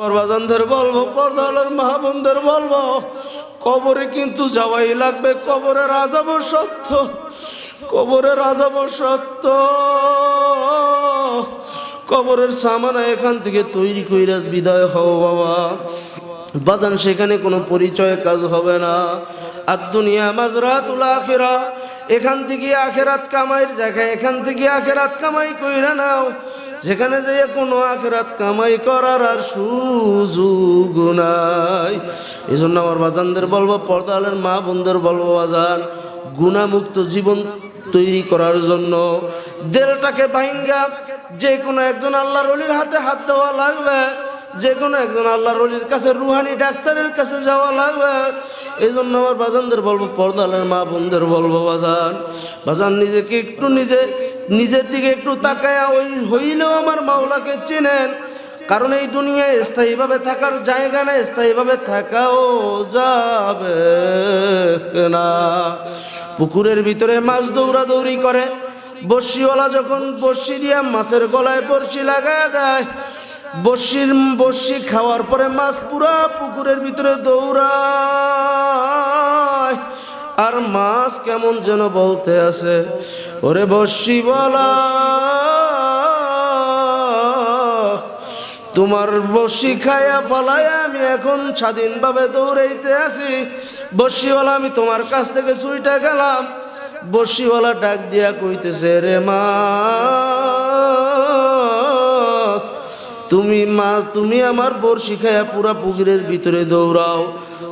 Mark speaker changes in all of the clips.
Speaker 1: আমার বাজানদের বলব পর্দালের মাহবুনদের বলব, কবরে কিন্তু যাওয়াই লাগবে কবরের আজাব সত্য কবরের আজাব সত্য। কবরের সামানা এখান থেকে তৈরি কইরা বিদায় হও বাবা। বাজান, সেখানে কোনো পরিচয় কাজ হবে না। আর দুনিয়া মাজরাতুল আখিরা এখান থেকে আখেরাত কামাইয়ের জায়গায়, এখান থেকে আখেরাত কামাই কইরা নাও। যেখানে যেয়ে কোনো আখেরাত কামাই করার আর সুযোগ নাই। এই জন্য আমার বাজানদের বলব পর্দালের মা বোনদের বলব, বাজান, গুণামুক্ত জীবন তৈরি করার জন্য দেলটাকে ভাঙ্গা যে কোনো একজন আল্লাহর অলির হাতে হাত দেওয়া লাগবে। যে কোনো একজন আল্লাহর অলির কাছে, রুহানি ডাক্তারের কাছে যাওয়া লাগবে। এই জন্য আমার বাজানদের বলব, পর্দালের মা বোনদের বলব, বাজান বাজান, নিজেকে একটু নিজে, নিজের দিকে একটু তাকায়া ওই হইলেও আমার মাওলাকে চেনেন। কারণ এই দুনিয়ায় স্থায়ীভাবে থাকার জায়গা না স্থায়ীভাবে থাকাও যাবে না। পুকুরের ভিতরে মাছ দৌড়াদৌড়ি করে বর্ষিওয়ালা যখন বর্ষি দিয়ে মাছের গলায় বর্ষি লাগায় দেয় বর্ষির বর্ষি খাওয়ার পরে মাছ পুরা পুকুরের ভিতরে দৌড়ায়। আর মাছ কেমন যেন বলতে আছে ওরে বর্ষি বলা, তোমার বসি খায়া ফলায়া আমি এখন স্বাধীনভাবে দৌড়াইতে আছি বসিওয়ালা, আমি তোমার কাছ থেকে সুইটা গেলাম বসিওয়ালা ডাক দিয়া কইতেছে, রে মা তুমি মা, তুমি আমার বড়শি খায়া পুরা পুকুরের ভিতরে দৌড়াও।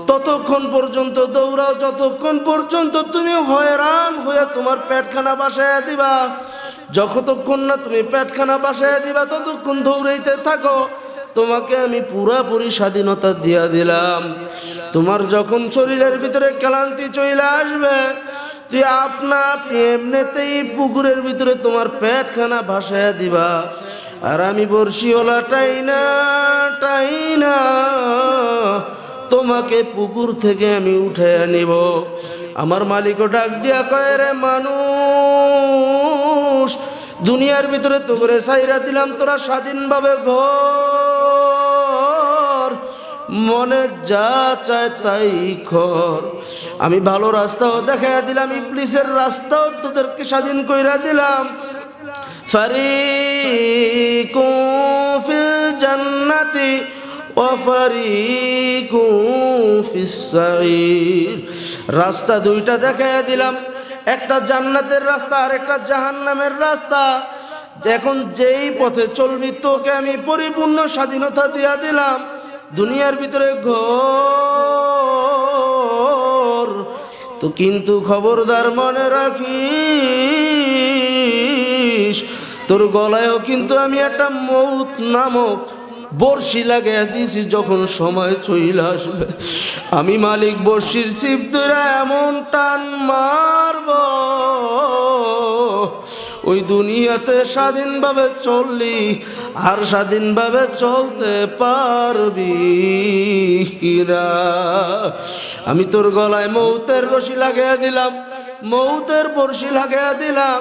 Speaker 1: ততক্ষণ পর্যন্ত দৌড়াও, যতক্ষণ পর্যন্ত তুমি হয়রান হয়ে তোমার পেটখানা বাসায় দিবা। যতক্ষণ না তুমি পেটখানা বাসায় দিবা, ততক্ষণ দৌড়াইতে থাকো। তোমাকে আমি পুরাপুরি স্বাধীনতা দিয়া দিলাম। তোমার যখন শরীরের ভিতরে ক্লান্তি চলে আসবে, তুই আপনা আপনি এমনিতেই পুকুরের ভিতরে তোমার পেটখানা ভাসায় দিবা। আর আমি বর্ষিওলা টাইনা টাইনা তোমাকে পুকুর থেকে আমি উঠে নিব আমার মালিকও ডাক দিয়া কয়, রে মানুষ, দুনিয়ার ভিতরে তো করে সাইরা দিলাম, তোরা স্বাধীনভাবে ঘর। মনে যা চায় তাই কর। আমি ভালো রাস্তাও দেখা দিলাম, ইবলিসের রাস্তাও তোদেরকে স্বাধীন কইরা দিলাম। ফারিকুম ফিল জান্নাতি ওয়াফারিকুম ফিস সাঈর রাস্তা দুইটা দেখাইয়া দিলাম, একটা জান্নাতের রাস্তা আর একটা জাহান্নামের রাস্তা। এখন যেই পথে চলবি তোকে আমি পরিপূর্ণ স্বাধীনতা দিয়া দিলাম। দুনিয়ার ভিতরে ঘর, তো কিন্তু খবরদার মনে রাখিস তোর গলায়ও কিন্তু আমি একটা মৌত নামক বর্ষি লাগাইয়া দিয়েছি, যখন সময় চইল আসবে। আমি মালিক বর্ষির শিব তোরা এমন টান মারব। ওই দুনিয়াতে স্বাধীনভাবে চললি আর স্বাধীনভাবে চলতে পারবি আমি তোর গলায় মৌতের রশি লাগাইয়া দিলাম, মৌতের বর্ষি লাগাইয়া দিলাম।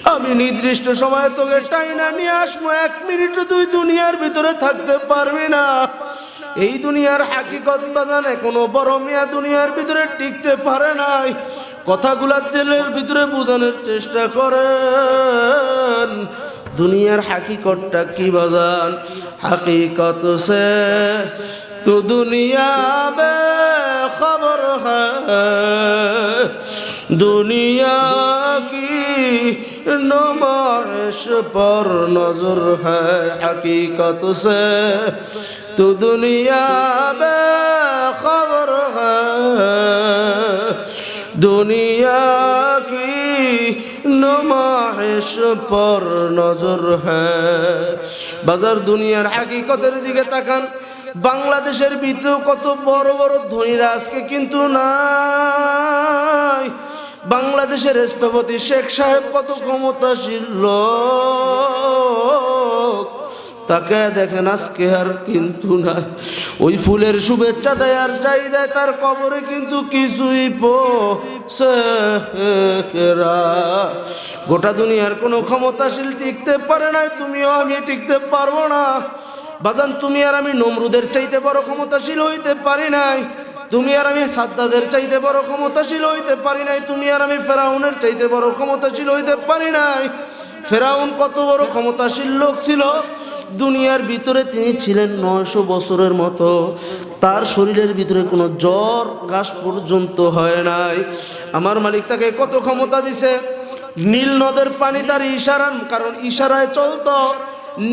Speaker 1: আমি নির্দিষ্ট সময়ে তোকে টাইনা নিয়ে আসব। এক মিনিট তুই দুনিয়ার ভিতরে থাকতে পারবি না। এই দুনিয়ার হাকিকত বাজানে কোনো বড় মিয়া দুনিয়ার ভিতরে টিকতে পারে নাই। কথাগুলা তেলের ভিতরে বোঝানোর চেষ্টা করেন। দুনিয়ার হাকিকতটা কি বাজান? হাকিকত সে তো দুনিয়া বে খবর হ্যাঁ দুনিয়া কি نمائش পর নজর হকীকত সে। তু দু খবর হুনিয়া কি ہے পর নজর হাজার দুনিয়ার হাকিকতের দিকে তাকান। বাংলাদেশের ভিতরে কত বড় বড় ধনীরা আজকে কিন্তু না বাংলাদেশের স্থপতি শেখ সাহেব কত ক্ষমতাশীল লোক। তাকে দেখেন আজকে আর কিন্তু না ওই ফুলের শুভেচ্ছা দেয় আর চাই দেয় তার কবরে কিন্তু কিছুই গোটা দুনিয়ার কোনো ক্ষমতাশীল টিকতে পারে নাই, তুমিও আমি টিকতে পারব না। বাজান, তুমি আর আমি নমরুদের চাইতে বড় ক্ষমতাশীল হইতে পারি নাই। তুমি আর আমি সাদ্দাদের চাইতে বড় ক্ষমতাশীল হইতে পারি নাই। তুমি আর আমি ফেরাউনের চাইতে বড় ক্ষমতাশীল হইতে পারি নাই। ফেরাউন কত বড় ক্ষমতাশীল লোক ছিল। দুনিয়ার ভিতরে তিনি ছিলেন নয়শো বছরের মতো। তার শরীরের ভিতরে কোনো জ্বর, কাশ পর্যন্ত হয় নাই। আমার মালিক তাকে কত ক্ষমতা দিছে? নীল নদের পানি তার ইশারার কারণ ইশারায় চলতো।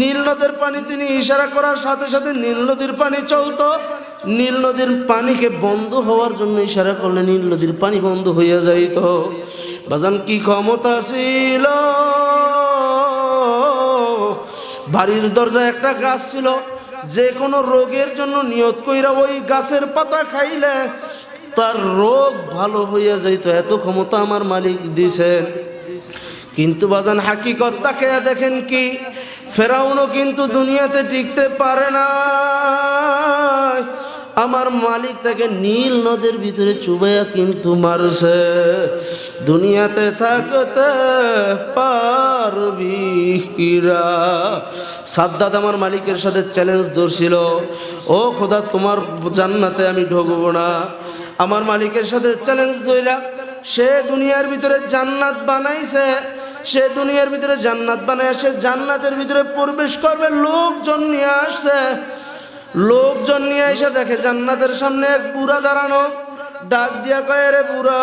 Speaker 1: নীল নদের পানি তিনি ইশারা করার সাথে সাথে নীল নদীর পানি চলতো। নীল নদীর পানিকে বন্ধ হওয়ার জন্য ইশারা করলে নীল নদীর পানি বন্ধ হইয়া যাইত। বাজান কি ক্ষমতা ছিল? বাড়ির দরজায় একটা গাছ ছিল। যে কোনো রোগের জন্য নিয়ত কইরা ওই গাছের পাতা খাইলে তার রোগ ভালো হইয়া যাইত। এত ক্ষমতা আমার মালিক দিছেন। কিন্তু বাজান হাকিকত তাকে দেখেন কি? ফেরাউনও কিন্তু দুনিয়াতে টিকতে পারে না। আমার মালিক তাকে নীল নদের ভিতরে চুবাইয়া কিন্তু মারছে। দুনিয়াতে থাকতে পারবি কিরা? সাদ্দাত আমার মালিকের সাথে চ্যালেঞ্জ ধরছিল। ও খোদা, তোমার জান্নাতে আমি ঢুকবো না। আমার মালিকের সাথে চ্যালেঞ্জ ধইরা সে দুনিয়ার ভিতরে জান্নাত বানাইছে। সে দুনিয়ার ভিতরে জান্নাত বানায় সে জান্নাতের ভিতরে প্রবেশ করবে, লোকজন নিয়ে আসছে। লোকজন নিয়ে এসে দেখে জান্নাতের সামনে এক বুড়া দাঁড়ানো। ডাক দিয়া কয়ে রে বুড়া,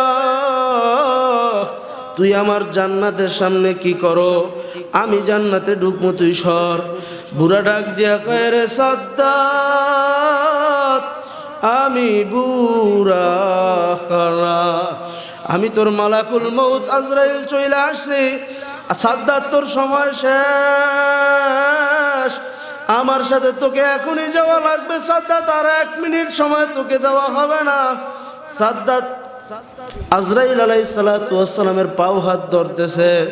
Speaker 1: তুই আমার জান্নাতের সামনে কি করো? আমি জান্নাতে ঢুকবো, তুই সর। বুড়া ডাক দিয়া কয়ে রে সাদ্দাত আমি বুড়া খানা আমি তোর মালাকুল মৌত আজরাইল চলে আসছি। সাদ্দাত তোর সময় শেষ। আমার সাথে তোকে এখনই যাওয়া লাগবে। সাদ্দাত, আর এক মিনিট সময় তোকে দেওয়া হবে না। সাদ্দাত আজরাইল আলাই সালাতামের পাও হাত ধরতেছে।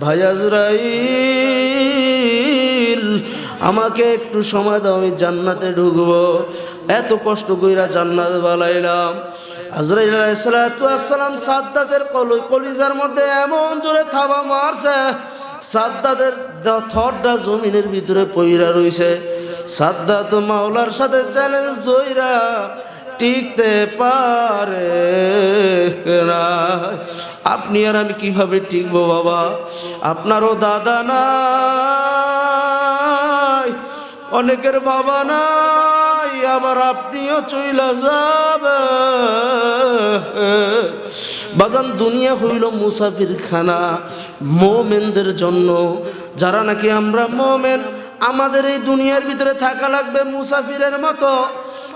Speaker 1: ভাই আজরাইল, আমাকে একটু সময় দাও, আমি জান্নাতে ঢুকবো। এত কষ্ট কইরা জান্নাত বালাইলাম আজরাইল আলাইসালাম সাদ্দাতের কল- কলিজার মধ্যে এমন জোরে থাবা মারছে সাদ্দাদের থরটা জমিনের ভিতরে পইরা রইছে। সাদ্দাত মাওলার সাথে চ্যালেঞ্জ দইরা টিকতে পারে না। আপনি আর আমি কীভাবে টিকবো বাবা? আপনারও দাদা নাই, অনেকের বাবা নাই। আবার আপনিও চইলা যাবে। বাজান, দুনিয়া হইল মুসাফির খানা মোমেনদের জন্য। যারা নাকি আমরা মোমেন, আমাদের এই দুনিয়ার ভিতরে থাকা লাগবে মুসাফিরের মতো।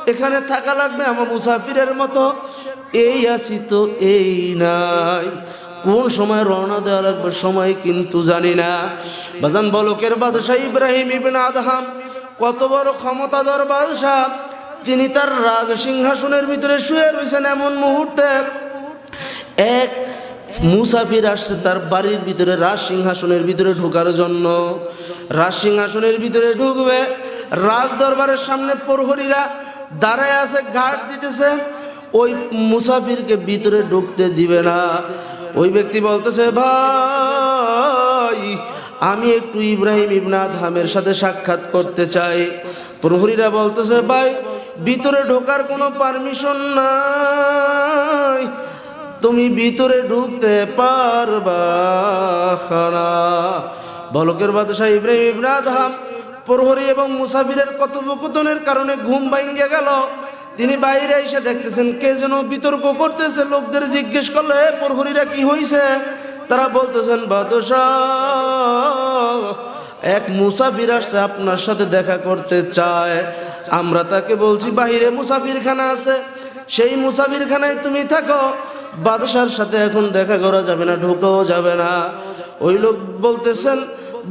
Speaker 1: এখানে থাকা লাগবে আমার মুসাফিরের মতো। এই আছি তো এই নাই। কোন সময় রওনা দেওয়া লাগবে সময় কিন্তু জানি না। বাজান, বলকের বাদশাহ ইব্রাহিম ইবিন আদহাম কত বড় ক্ষমতাধর বাদশাহ তিনি তার রাজ সিংহাসনের ভিতরে শুয়ে রয়েছেন এমন মুহূর্তে, এক মুসাফির আসছে তার বাড়ির ভিতরে, রাজ সিংহাসনের ভিতরে ঢোকার জন্য। রাজ সিংহাসনের ভিতরে ঢুকবে, রাজ দরবারের সামনে প্রহরীরা দাঁড়ায় আছে, ঘাট দিতেছে। ওই মুসাফিরকে ভিতরে ঢুকতে দিবে না। ওই ব্যক্তি বলতেছে, ভাই আমি একটু ইব্রাহিম ইবনা ধামের সাথে সাক্ষাৎ করতে চাই। প্রহরীরা বলতেছে ভাই ভিতরে ঢোকার কোনো পারমিশন নাই। তুমি ভিতরে ঢুকতে পারবা না বলকের বাদশাহ ইব্রাহিম ইবনা ধাম প্রহরী এবং মুসাফিরের কথোপকথনের কারণে ঘুম ভাঙ্গে গেল। তিনি বাইরে এসে দেখতেছেন কে যেন বিতর্ক করতেছে। লোকদের জিজ্ঞেস করলে "এ, প্রহরীরা কি হইছে? তারা বলতেছেন, বাদশাহ, এক মুসাফির আসছে আপনার সাথে দেখা করতে চায়। আমরা তাকে বলছি, বাহিরে মুসাফিরখানা আছে। সেই মুসাফিরখানায় তুমি থাকো। বাদশার সাথে এখন দেখা করা যাবে না, ঢোকাও যাবে না। ওই লোক বলতেছেন,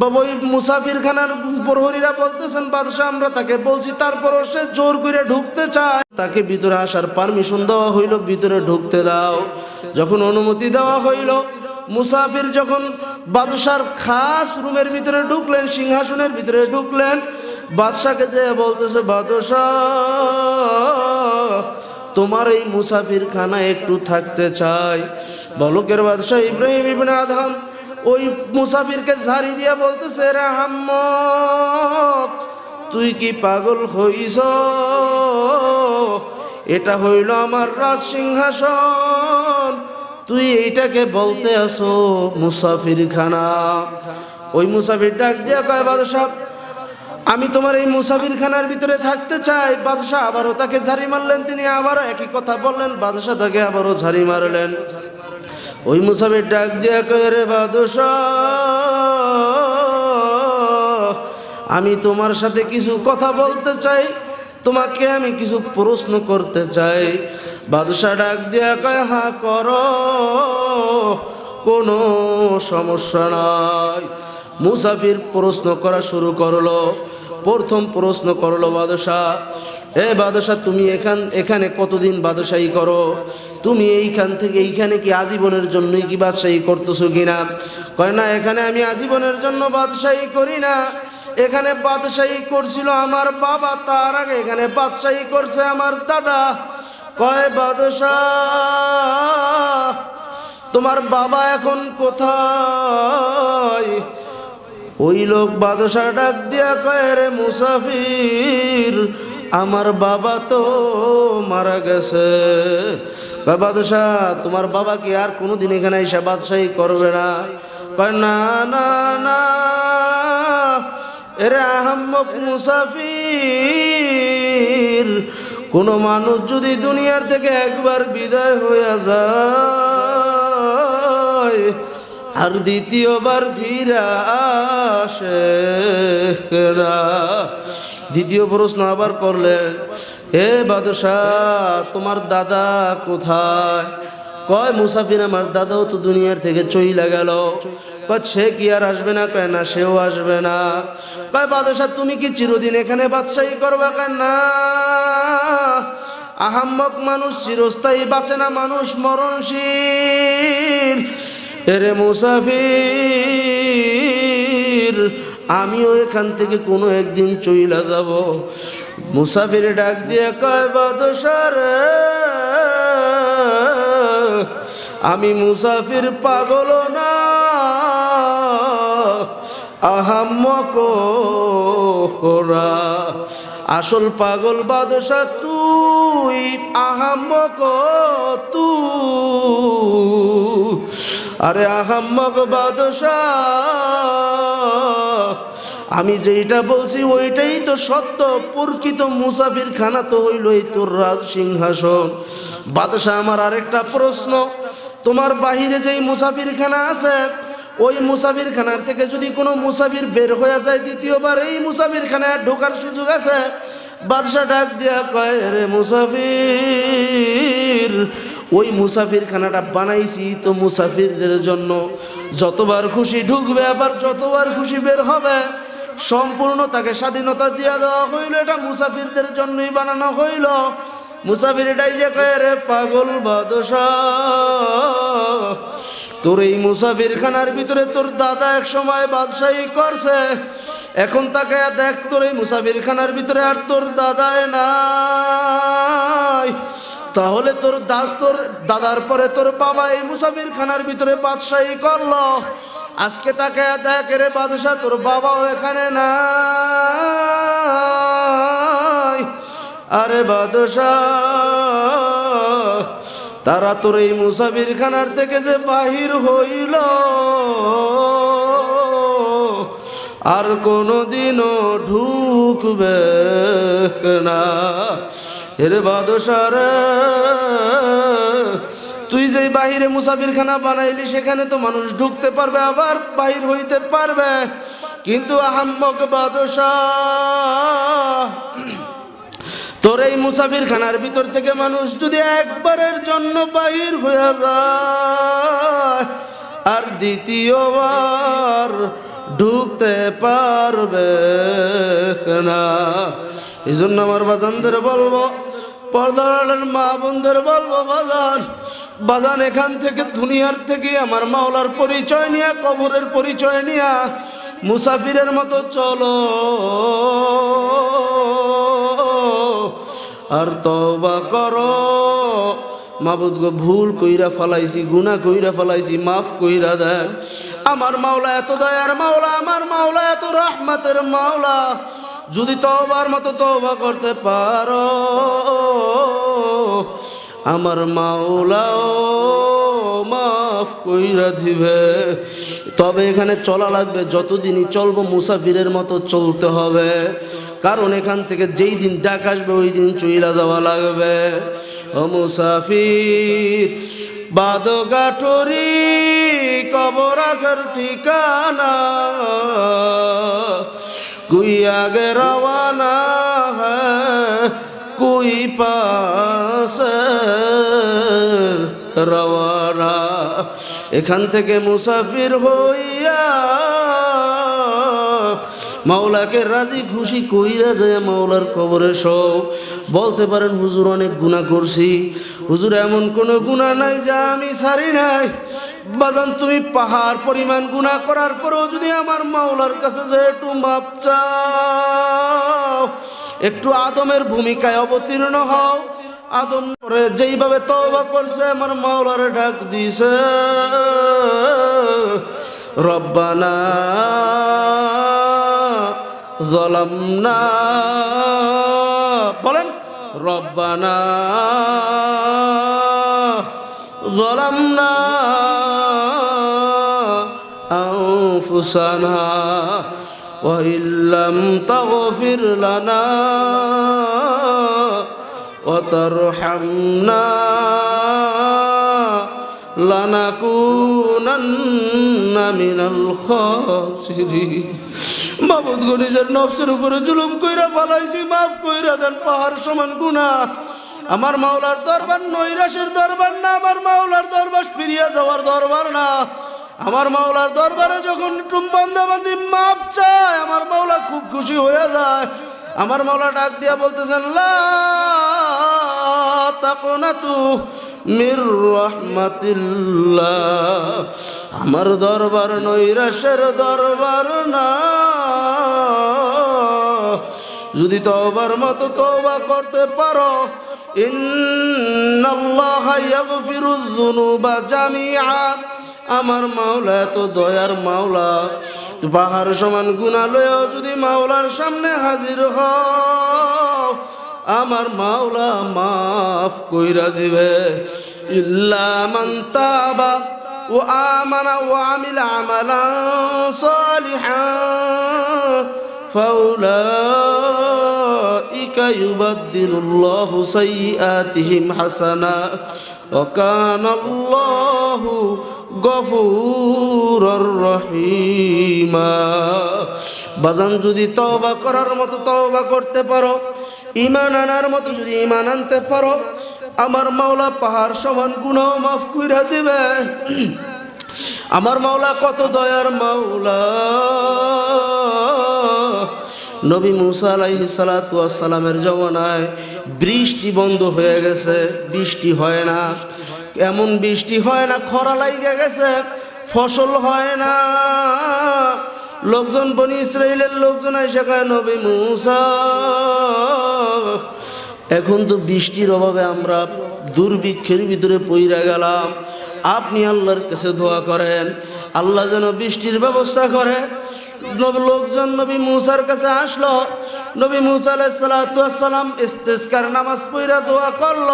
Speaker 1: বাবা ওই মুসাফির খানার প্রহরীরা বলতেছেন, বাদশাহ, আমরা তাকে বলছি, তারপরও সে জোর করে ঢুকতে চায়। তাকে ভিতরে আসার পারমিশন দেওয়া হইল, ভিতরে ঢুকতে দাও। যখন অনুমতি দেওয়া হইল মুসাফির যখন বাদশার খাস রুমের ভিতরে ঢুকলেন, সিংহাসনের ভিতরে ঢুকলেন, বাদশাকে যে বলতেছে বাদশাহ তোমার এই মুসাফির খানা একটু থাকতে চাই। বলকের বাদশাহ ইব্রাহিম ইবনে আদহাম ওই মুসাফিরকে ঝাড়ি দিয়া বলতেছে, রে তুই কি পাগল হইস এটা হইল আমার রাজ সিংহাসন। তুই এইটাকে বলতে আসো মুসাফির খানা ওই মুসাফির ডাক দিয়া কয়, বাদশাহ, আমি তোমার এই মুসাফির খানার ভিতরে থাকতে চাই। বাদশাহ আবারও তাকে ঝাড়ি মারলেন, তিনি আবারও একই কথা বললেন, বাদশাহ তাকে আবারও ঝাড়ি মারলেন। ওই মুসাফির ডাক দিয়া রে বাদশাহ, আমি তোমার সাথে কিছু কথা বলতে চাই তোমাকে আমি কিছু প্রশ্ন করতে চাই। বাদশাহ ডাক দিয়া কয়, হা, করো। কোনো সমস্যা নাই। মুসাফির প্রশ্ন করা শুরু করল। প্রথম প্রশ্ন করল বাদশাহ, এ বাদশাহ, তুমি এখান, এখানে কতদিন বাদশাহী করো? তুমি এইখান থেকে, এইখানে কি আজীবনের জন্যই কি বাদশাহী করতেছো কিনা? কয়, না, এখানে আমি আজীবনের জন্য বাদশাহী করি না। এখানে বাদশাহী করছিল আমার বাবা, তার আগে এখানে বাদশাহী করছে আমার দাদা। কয়, বাদশাহ, তোমার বাবা এখন কোথায়? ওই লোক বাদশাহ ডাক দিয়া কয়, রে মুসাফির, আমার বাবা তো মারা গেছে। কয়, বাদশাহ, তোমার বাবা কি আর কোনোদিন এখানে এসে বাদশাহী করবে না? কয়, না না না। এরে মুসাফির, কোনো মানুষ যদি দুনিয়ার থেকে একবার বিদায় হইয়া যায়, আর দ্বিতীয়বার ফিরা আসে না। দ্বিতীয় প্রশ্ন আবার করলেন হে বাদশাহ, তোমার দাদা কোথায়? কয় মুসাফির আমার দাদাও তো দুনিয়ার থেকে চইলা গেল। কয়, সে কি আর আসবে না? কয়, না, সেও আসবে না। কয়, বাদশাহ, তুমি কি চিরদিন এখানে বাদশাহী করবা? কয়, না। আহাম্মক মানুষ চিরস্থায়ী, বাঁচে না মানুষ মরণশীল। এরে মুসাফির, আমিও এখান থেকে কোনো একদিন চইলা যাব। মুসাফির ডাক দিয়ে কয়, বাদশাহ রে আমি মুসাফির পাগল না। আহাম্মক ওরা আসল পাগল বাদশা তুই আহাম্মক তু। আরে আহাম্মক বাদশা। আমি যেইটা বলছি ওইটাই তো সত্য। প্রকৃত মুসাফির খানা তো হইল এই তোর রাজ সিংহাসন। বাদশাহ আমার আরেকটা প্রশ্ন। তোমার বাহিরে যেই মুসাফির খানা আছে, ওই মুসাফির খানার থেকে যদি কোনো মুসাফির বের হয়ে যায় দ্বিতীয়বার, এই মুসাফির খানায় ঢোকার সুযোগ আছে? বাদশাহ ডাক দিয়া কয়, রে মুসাফির, ওই মুসাফির খানাটা বানাইছি তো মুসাফিরদের জন্য যতবার খুশি ঢুকবে, আবার যতবার খুশি বের হবে। সম্পূর্ণ তাকে স্বাধীনতা দিয়া দেওয়া হইল, এটা মুসাফিরদের জন্যই বানানো হইল। মুসাফির এটাই যে রে পাগল বাদশাহ, তোর এই মুসাফির খানার ভিতরে তোর দাদা এক সময় বাদশাহী করছে। এখন তাকে দেখ, তোর এই মুসাফির খানার ভিতরে আর তোর দাদায় নাই। তাহলে তোর দা, তোর দাদার পরে তোর বাবা এই মুসাফির খানার ভিতরে বাদশাহী করল। আজকে তাকে দেখ রে বাদশাহ, তোর বাবাও এখানে নাই। আরে বাদশাহ, তারা তোর এই মুসাফির খানার থেকে যে বাহির হইল। আর কোনোদিনও ঢুকবে না। এরে বাদশারে তুই যে বাহিরে মুসাফির খানা বানাইলি, সেখানে তো মানুষ ঢুকতে পারবে, আবার বাহির হইতে পারবে। কিন্তু আহাম্মক বাদশাহ তোর এই মুসাফির খানার ভিতর থেকে মানুষ যদি একবারের জন্য বাহির হয়ে যায়, আর দ্বিতীয়বার ঢুকতে পারবে না। এই জন্য আমার বাজানদের বলব, পর্দার মা বোনদের বলব, বাজান বাজান, এখান থেকে দুনিয়ার থেকে আমার মাওলার পরিচয় নিয়ে, কবরের পরিচয় নিয়ে, মুসাফিরের মতো চলো। আর তবা করো। মাবুদ গো, ভুল কইরা ফালাইছি গুনা কইরা ফালাইছি, মাফ কইরা দেন। আমার মাওলা এত দয়ার মাওলা, আমার মাওলা এত রহমতের মাওলা। যদি তবার মতো তবা করতে পারো, আমার মাওলাও মাফ কইরা দিবে। তবে এখানে চলা লাগবে, যতদিনই চলবো, মুসাফিরের মতো চলতে হবে। কারণ এখান থেকে যেই দিন ডাক আসবে, ওই দিন চইলা যাওয়া লাগবে। ও মুসাফির বাদগাটরি কবর আখার ঠিকানা, কুই আগে রওয়ানা হ্যাঁ কুই পাস রওয়ানা। এখান থেকে মুসাফির হইয়া মাওলাকে রাজি খুশি কইরা যায় মাওলার কবরে সব। বলতে পারেন, হুজুর অনেক গুণা করছি। হুজুর, এমন কোনো গুণা নাই যা আমি ছাড়ি নাই। বাজান, তুমি পাহাড় পরিমাণ গুণা করার পরেও যদি আমার মাওলার কাছে যে একটু মাপ চাও, একটু আদমের ভূমিকায় অবতীর্ণ হও। আদম করে যেইভাবে তওবা করছে, আমার মাওলারে ডাক দিছে, রব্বানা ظلمنا বলেন রব্বানা ظلمنا أنفسنا وإن لم تغفر لنا وترحمنا لنكونن من الخاسرين মাবুদ গো নিজের নফসের উপরে জুলুম কইরা পালাইছি, মাফ কইরা দেন, পাহাড় সমান গুণা আমার মাওলার দরবার নৈরাসের দরবার না, আমার মাওলার দরবার ফিরিয়া যাওয়ার দরবার না। আমার মাওলার দরবারে যখন টুম বান্দাবান্দি মাপ চায়, আমার মাওলা খুব খুশি হয়ে যায়। আমার মাওলা ডাক দিয়া বলতেছেন মির রহমাতিল্লাহ। আমার দরবার নৈরাশের দরবার না। যদি তবার মতো তবা করতে পারো আমার মাওলা এত দয়ার মাওলা। পাহাড় সমান গুণা লয়েও যদি মাওলার সামনে হাজির হও আমার মাওলা মাফ কইরা দিবে ইল্লা মান তাবা ও আমানা ও আমিল আমালা সালিহান فأولئك يبدل الله سيئاتهم حسنا وكان الله গফুরর রহিমা বাজান, যদি তওবা করার মতো তওবা করতে পারো ইমান আনার মতো যদি ইমান আনতে পারো, আমার মাওলা পাহাড় সমান গুনাহ মাফ কইরা দিবে। আমার মাওলা কত দয়ার মাওলা। নবী মুসা আলাইহিসালামের জমানায় বৃষ্টি বন্ধ হয়ে গেছে, বৃষ্টি হয় না। এমন বৃষ্টি হয় না, খরা লাইগে গেছে, ফসল হয় না। লোকজন বনি ইসরায়েলের লোকজন এসে কয়, নবী মুসা, এখন তো বৃষ্টির অভাবে আমরা দুর্ভিক্ষের ভিতরে পইরা গেলাম। আপনি আল্লাহর কাছে দোয়া করেন, আল্লাহ যেন বৃষ্টির ব্যবস্থা করে। লোকজন নবী মুসার কাছে আসলো। নবী মুসা আলাইসালাম ইস্তেস্কার নামাজ পইরা দোয়া করল।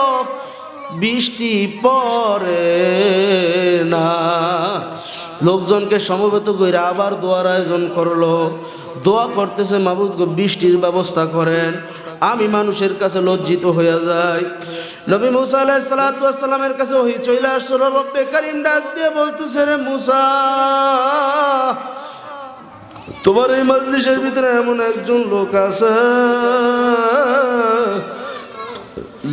Speaker 1: বৃষ্টি পরে না। লোকজনকে সমবেত করে আবার দোয়ার আয়োজন করল। দোয়া করতেছে, মাবুদ গো, বৃষ্টির ব্যবস্থা করেন, আমি মানুষের কাছে লজ্জিত হয়ে যাই। নবী মুসা আলাইসালামের কাছে ওই চলে আসলো রব্বে ডাক দিয়ে বলতেছে রে মুসা, তোমার এই মজলিসের ভিতরে এমন একজন লোক আছে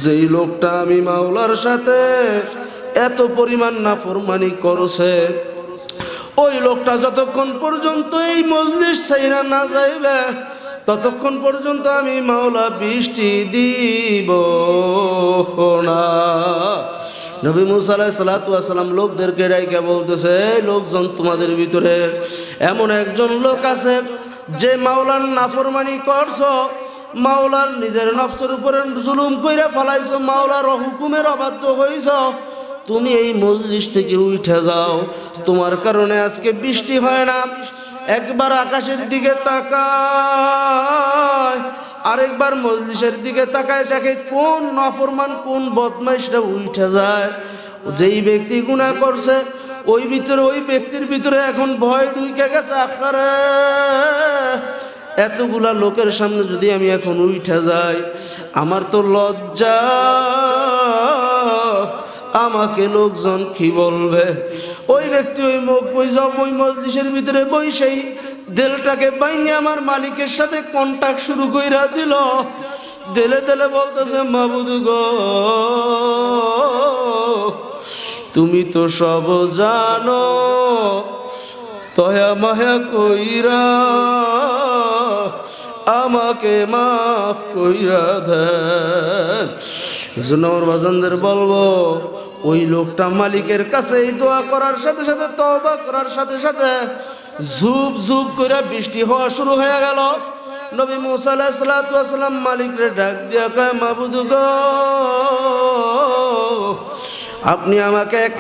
Speaker 1: যেই লোকটা আমি মাওলার সাথে এত পরিমাণ না ফরমানি করছে, ওই লোকটা যতক্ষণ পর্যন্ত এই মজলিস সাইরা না যাইবে, ততক্ষণ পর্যন্ত আমি মাওলা বৃষ্টি দিব না। নবী মুসা আলাহ সালাতাম লোকদেরকে ডাইকে বলতেছে লোকজন তোমাদের ভিতরে এমন একজন লোক আছে যে মাওলার নাফরমানি করছ মাওলার নিজের নফসের উপরে জুলুম কইরা ফেলাইছ, মাওলার হুকুমের অবাধ্য হইছ। তুমি এই মজলিস থেকে উঠে যাও। তোমার কারণে আজকে বৃষ্টি হয় না। একবার আকাশের দিকে তাকায়, আরেকবার মজলিসের দিকে তাকায় দেখে কোন নফরমান, কোন বদমাইশটা উঠে যায়। যেই ব্যক্তি গুণা করছে, ওই ভিতরে, ওই ব্যক্তির ভিতরে এখন ভয় ঢুকে গেছে আখারে এতগুলা লোকের সামনে যদি আমি এখন উঠে যাই, আমার তো লজ্জা। আমাকে লোকজন কি বলবে? ওই ব্যক্তি ওই মুখ, ওই জব, ওই মজলিসের ভিতরে বইসেই দেলটাকে বাইনে আমার মালিকের সাথে কন্টাক্ট শুরু কইরা দিল। দেলে দেলে বলতেছে, মাবুদ গো, তুমি তো সব জানো, তয়া মায়া কইরা আমাকে মাফ কইরা দেন। এজন্য আমার বাজানদের বলব, ওই লোকটা মালিকের কাছে দোয়া করার সাথে সাথে তবা করার সাথে সাথে ঝুপ ঝুপ করে বৃষ্টি হওয়া শুরু হয়ে গেল। নবী মুসা আলাইহিস সালাতু মালিকরে ডাক দিয়া কয়, মাবুদ আপনি আমাকে এক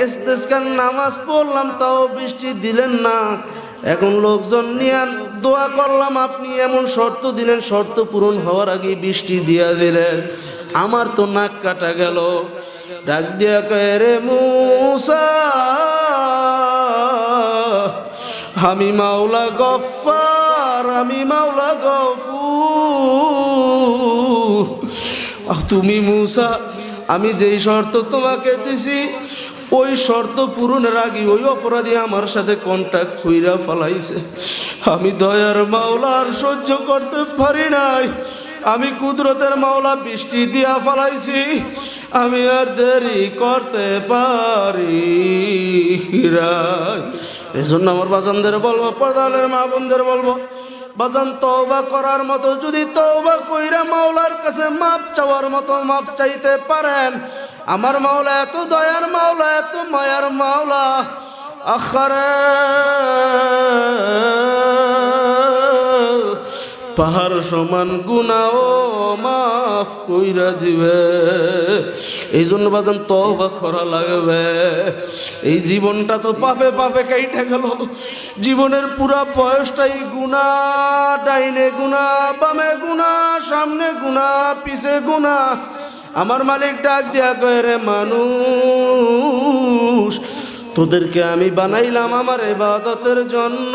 Speaker 1: নামাজ পড়লাম, তাও বৃষ্টি দিলেন না। এখন লোকজন নিয়ে দোয়া করলাম, আপনি এমন শর্ত দিলেন, শর্ত পূরণ হওয়ার আগে বৃষ্টি দিয়া দিলেন। আমার তো নাক কাটা গেল। ডাক দিয়া কয়ে রে মুসা, আমি মাওলা গফার আমি মাওলা গফুর। তুমি মুসা, আমি যেই শর্ত তোমাকে দিছি ওই শর্ত পূরণের আগে ওই অপরাধী আমার সাথে কন্ট্যাক্ট কইরা ফলাইছে। আমি দয়ার মাওলা আর সহ্য করতে পারি নাই। আমি কুদরতের মাওলা বৃষ্টি দিয়া ফলাইছি। আমি আর দেরি করতে পারি এজন্য আমার বাজানদের বলব, প্রধানের মা বোনদের বলব বাজান তওবা করার মতো, যদি তওবা কইরা মাওলার কাছে মাপ চাওয়ার মতো মাপ চাইতে পারেন। আমার মাওলা এত দয়ার মাওলা, এত মায়ার মাওলা। আখারে পাহাড় সমান গুনাও মাফ কইরা দিবে। এই জন্য বাজান তওবা করা লাগবে। এই জীবনটা তো পাপে পাপে কাইটা গেল। জীবনের পুরা বয়সটাই গুণা ডাইনে গুণা বামে গুণা সামনে গুণা পিছে গুণা আমার মালিক ডাক দিয়া কয়ে, রে মানুষ, তোদেরকে আমি বানাইলাম আমার এবাদতের জন্য।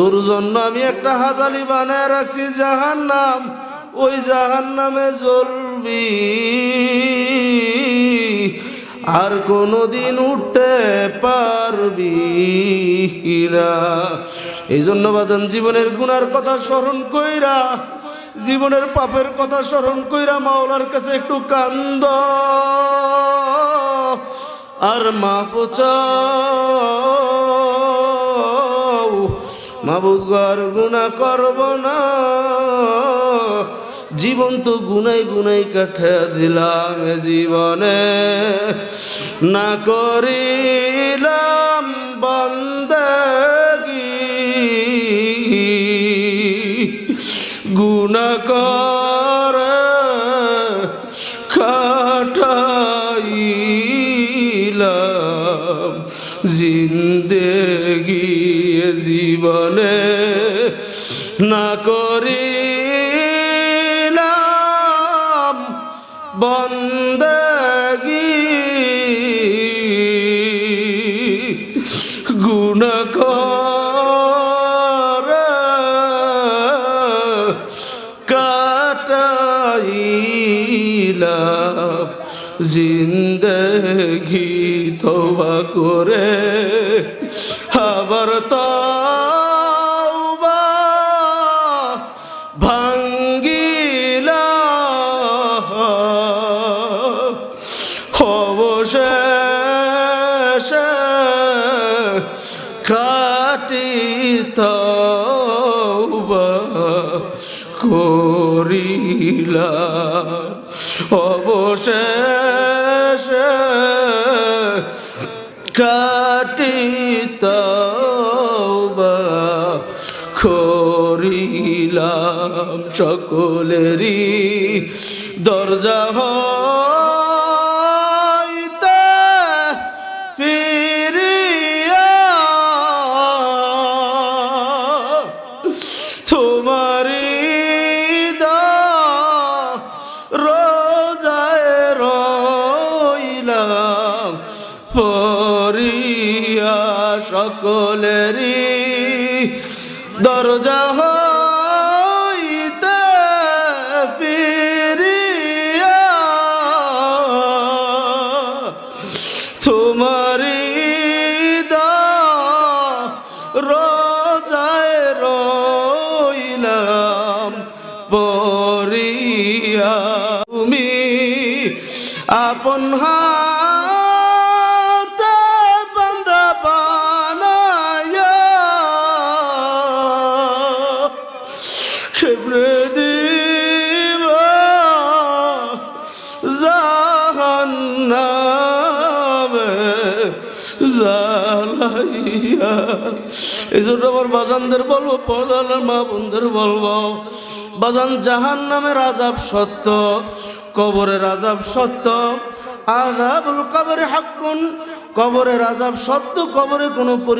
Speaker 1: তোর জন্য আমি একটা হাজালি বানায় রাখছি জাহান নাম ওই জাহান নামে জ্বলবি। আর কোনোদিন উঠতে পারবি না। এই জন্য বাজান, জীবনের গুনার কথা স্মরণ কইরা, জীবনের পাপের কথা স্মরণ কইরা মাওলার কাছে একটু কান্দ। আর মাফ মাবুদ গর গুণা করব না। জীবন তো গুনাই গুনাই কাঠে দিলাম জীবনে। না করিলাম জিন্দি জীবনে না করি বন্দি গুণ কাটাইলা জিন্দ তবা করে আবার তওবা ভাঙ্গিলা অবশেষে কাটি তওবা করিলা অবশেষে কাটি খরিলাম সকলেরই দরজা হইতে তোমারি রোজায় রইলাম পরিয়া। তুমি আপন হাতে এই জন্য আমার বাজানদের বলব, পর্দালার মা বন্ধুর বলব, বাজান জাহান নামের আজাব সত্য, কবরের আজাব সত্য আজাবুল কবরে হাক্কুন, কবরের আজাব সত্য, কবরে কোনো পরি